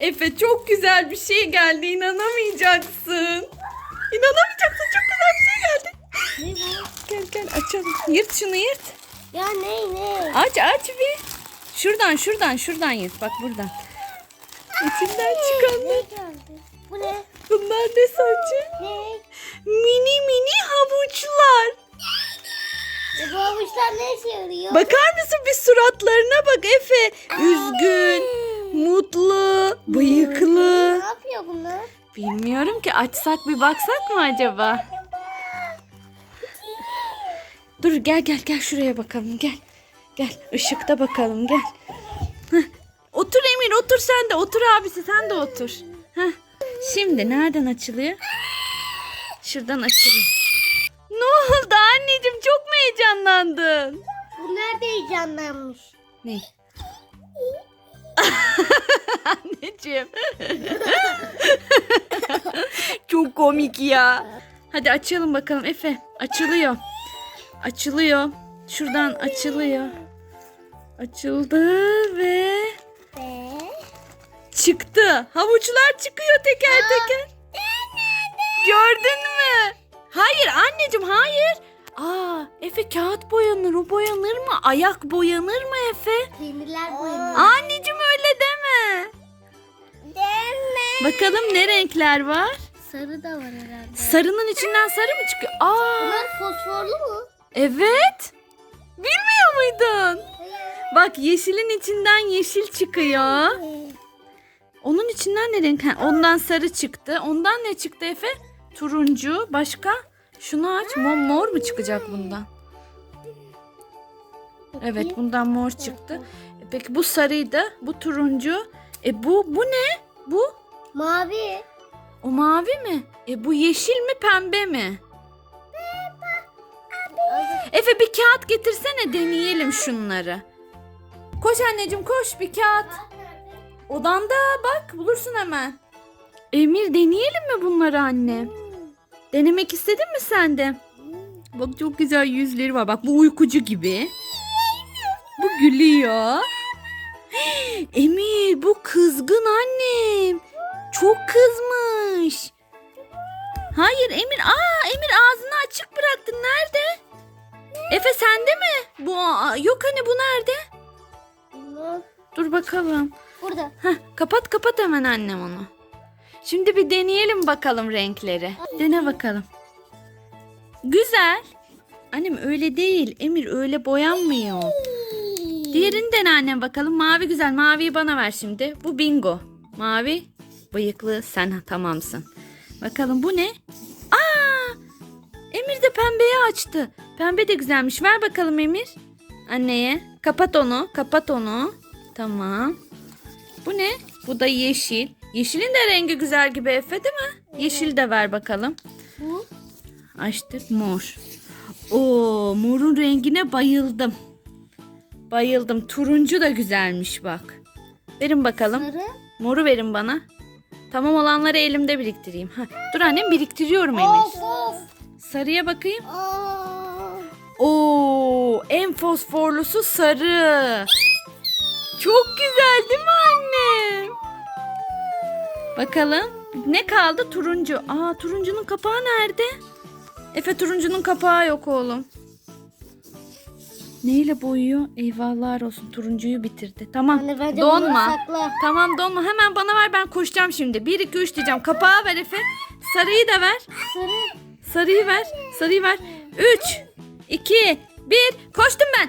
Efe çok güzel bir şey geldi inanamayacaksın. İnanamayacaksın çok güzel bir şey geldi. Ne bu? Gel gel açalım. Yırt şunu yırt. Ya ne ne? Aç aç bir. Şuradan şuradan şuradan yırt bak buradan. İçinden çıkanlar. Bu ne? Bunlar ne sence? Ne? Mini mini havuçlar. E, bu avuçlar ne işe yarıyor? Bakar mısın bir suratlarına bak Efe. Üzgün, mutlu, bıyıklı. Ne yapıyor bunlar? Bilmiyorum ki açsak bir baksak mı acaba? Dur gel gel gel şuraya bakalım gel. Gel ışıkta bakalım gel. Heh. Otur Emir otur sen de otur abisi sen de otur. Heh. Şimdi nereden açılıyor? Şuradan açılıyor. Ne oldu anneciğim çok mu heyecanlandın? Bunlar da heyecanlanmış. Ne? Anneciğim. Çok komik ya. Hadi açalım bakalım Efe. Açılıyor. Açılıyor. Şuradan açılıyor. Açıldı ve Ve? çıktı. Havuçlar çıkıyor teker teker. Gördün mü? Hayır anneciğim hayır. Aa Efe kağıt boyanır o boyanır mı? Ayak boyanır mı Efe? Peynirler boyanıyor. Anneciğim Bakalım ne renkler var? Sarı da var herhalde. Sarının içinden sarı mı çıkıyor? Aa Bunlar fosforlu mu? evet. Bilmiyor muydun? Bak yeşilin içinden yeşil çıkıyor. Onun içinden ne renk? Ondan sarı çıktı. Ondan ne çıktı Efe? Turuncu. Başka? Şunu aç. Mor, mor mu çıkacak bundan? Evet bundan mor çıktı. Peki bu sarıydı. Bu turuncu. E bu bu ne? Bu? Mavi. O mavi mi? E bu yeşil mi pembe mi? Efe bir kağıt getirsene deneyelim şunları. Koş anneciğim koş bir kağıt. Odanda bak bulursun hemen. Emir deneyelim mi bunları anne? Denemek istedin mi sen de? Bak çok güzel yüzleri var. Bak bu uykucu gibi. Bu gülüyor. Emir bu kızgın annem. Çok kızmış. Hayır Emir. Aa Emir ağzını açık bıraktın. Nerede? Efe sende mi? Bu yok hani bu nerede? Dur bakalım. Burada. Heh, kapat kapat hemen annem onu. Şimdi bir deneyelim bakalım renkleri. Dene bakalım. Güzel. Annem öyle değil. Emir öyle boyanmıyor. Diğerini dene annem bakalım. Mavi güzel. Maviyi bana ver şimdi. Bu bingo. Mavi. Bıyıklı sen tamamsın. Bakalım bu ne? Aa! Emir de pembeyi açtı. Pembe de güzelmiş. Ver bakalım Emir. Anneye. Kapat onu. Kapat onu. Tamam. Bu ne? Bu da yeşil. Yeşilin de rengi güzel gibi Efe değil mi? Yeşil de ver bakalım. Bu. Açtık mor. Oo, morun rengine bayıldım. Bayıldım. Turuncu da güzelmiş bak. Verin bakalım. Sarı. Moru verin bana. Tamam olanları elimde biriktireyim. Ha, dur annem biriktiriyorum Emir. Sarıya bakayım. Oo, en fosforlusu sarı. Çok güzel değil mi annem? Bakalım. Ne kaldı? Turuncu. Aa, turuncunun kapağı nerede? Efe turuncunun kapağı yok oğlum. Neyle boyuyor? Eyvahlar olsun. Turuncuyu bitirdi. Tamam. Anne bence bunu Donma. sakla. Tamam donma. Hemen bana ver ben koşacağım şimdi. 1 2 3 diyeceğim. Kapağı ver Efe. Sarıyı da ver. Sarı. Sarıyı ver. Sarıyı ver. 3 2 1 Koştum ben.